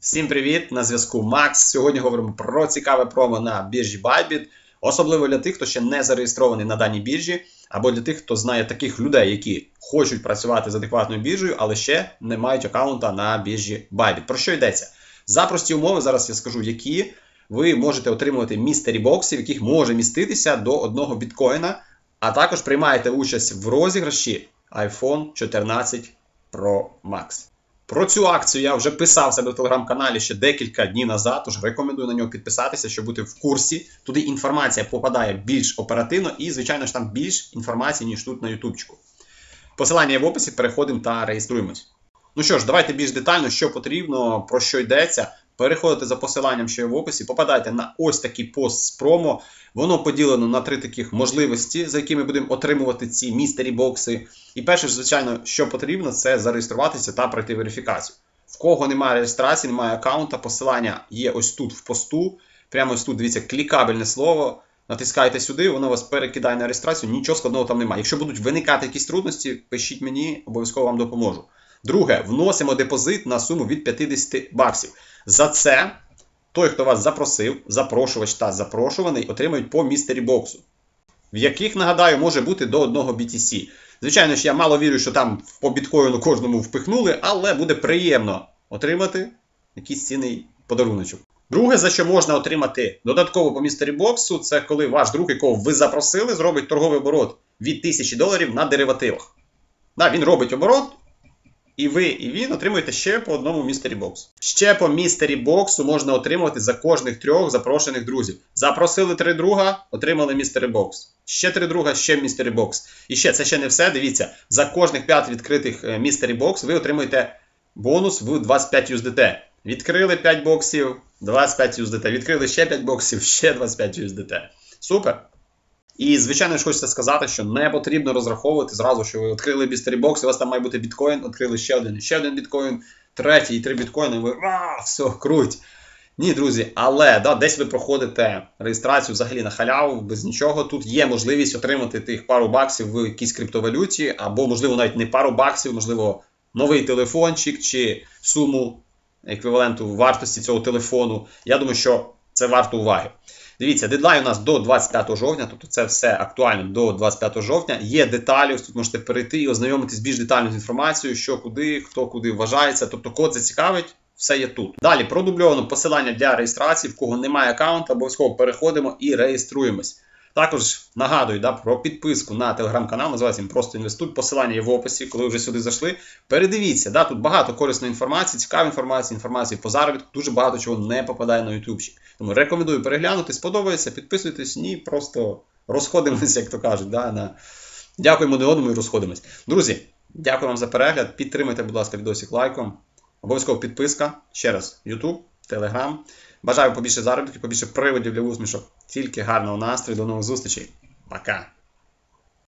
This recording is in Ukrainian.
Всім привіт! На зв'язку Макс. Сьогодні говоримо про цікаве промо на біржі Bybit, особливо для тих, хто ще не зареєстрований на даній біржі, або для тих, хто знає таких людей, які хочуть працювати з адекватною біржею, але ще не мають аккаунта на біржі Bybit. Про що йдеться? За прості умови, зараз я скажу, які ви можете отримувати містері бокси, в яких може міститися до одного біткоїна, а також приймаєте участь в розіграші iPhone 14 Pro Max. Про цю акцію я вже писав себе в телеграм-каналі ще декілька днів назад, тож рекомендую на нього підписатися, щоб бути в курсі. Туди інформація попадає більш оперативно і, звичайно ж, там більш інформації, ніж тут на ютубчику. Посилання є в описі, переходимо та реєструємось. Ну що ж, давайте більш детально, що потрібно, про що йдеться. Переходите за посиланням, що є в описі, попадайте на ось такий пост з промо. Воно поділено на три таких можливості, за які ми будемо отримувати ці містері бокси. І перше, звичайно, що потрібно, це зареєструватися та пройти верифікацію. В кого немає реєстрації, немає аккаунта, посилання є ось тут в посту. Прямо ось тут, дивіться, клікабельне слово. Натискайте сюди, воно вас перекидає на реєстрацію, нічого складного там немає. Якщо будуть виникати якісь трудності, пишіть мені, обов'язково вам допоможу. Друге, вносимо депозит на суму від 50 баксів. За це той, хто вас запросив, запрошувач та запрошуваний, отримають по містері боксу, в яких, нагадаю, може бути до одного BTC. Звичайно ж, я мало вірю, що там по біткоїну кожному впихнули, але буде приємно отримати якийсь цінний подаруночок. Друге, за що можна отримати додатково по містері боксу, це коли ваш друг, якого ви запросили, зробить торговий оборот від 1000 доларів на деривативах. Да, він робить оборот, і ви, і він отримуєте ще по одному містері боксу. Ще по містері боксу можна отримувати за кожних трьох запрошених друзів. Запросили три друга, отримали містері бокс. Ще три друга, ще містері бокс. І ще це ще не все. Дивіться, за кожних 5 відкритих містері бокс ви отримуєте бонус в 25 USDT. Відкрили 5 боксів, 25 USDT. Відкрили ще 5 боксів, ще 25 USDT. Супер! І, звичайно ж, хочеться сказати, що не потрібно розраховувати зразу, що ви відкрили бістері бокс, у вас там має бути біткоін, відкрили ще один, ще один біткоін, третій і три біткоїни, ви а, все, круть. Ні, друзі, але да, десь ви проходите реєстрацію взагалі на халяву, без нічого. Тут є можливість отримати тих пару баксів в якійсь криптовалюті, або, можливо, навіть не пару баксів, можливо, новий телефончик чи суму еквіваленту вартості цього телефону. Я думаю, що це варто уваги. Дивіться, дедлайн у нас до 25 жовтня, тобто це все актуально до 25 жовтня. Є деталі, ось тут можете перейти і ознайомитись більш детально з інформацією, що куди, хто куди вважається. Тобто, код зацікавить, все є тут. Далі продубльовано посилання для реєстрації, в кого немає аккаунта, обов'язково переходимо і реєструємось. Також нагадую да, про підписку на телеграм-канал, називається просто інвестуй. Посилання є в описі, коли вже сюди зайшли. Передивіться, да, тут багато корисної інформації, цікавої інформації, інформації по заробітку, дуже багато чого не попадає на ютубчик. Тому рекомендую переглянути, сподобається, підписуйтесь, ні, просто розходимося, як то кажуть. Да, на... Дякуємо один одному і розходимось. Друзі, дякую вам за перегляд. Підтримайте, будь ласка, відосик лайком. Обов'язково підписка. Ще раз, YouTube, Telegram. Бажаю побільше заробітків, побільше приводів для усмішок. Тільки гарного настрою, до нових зустрічей. Пока!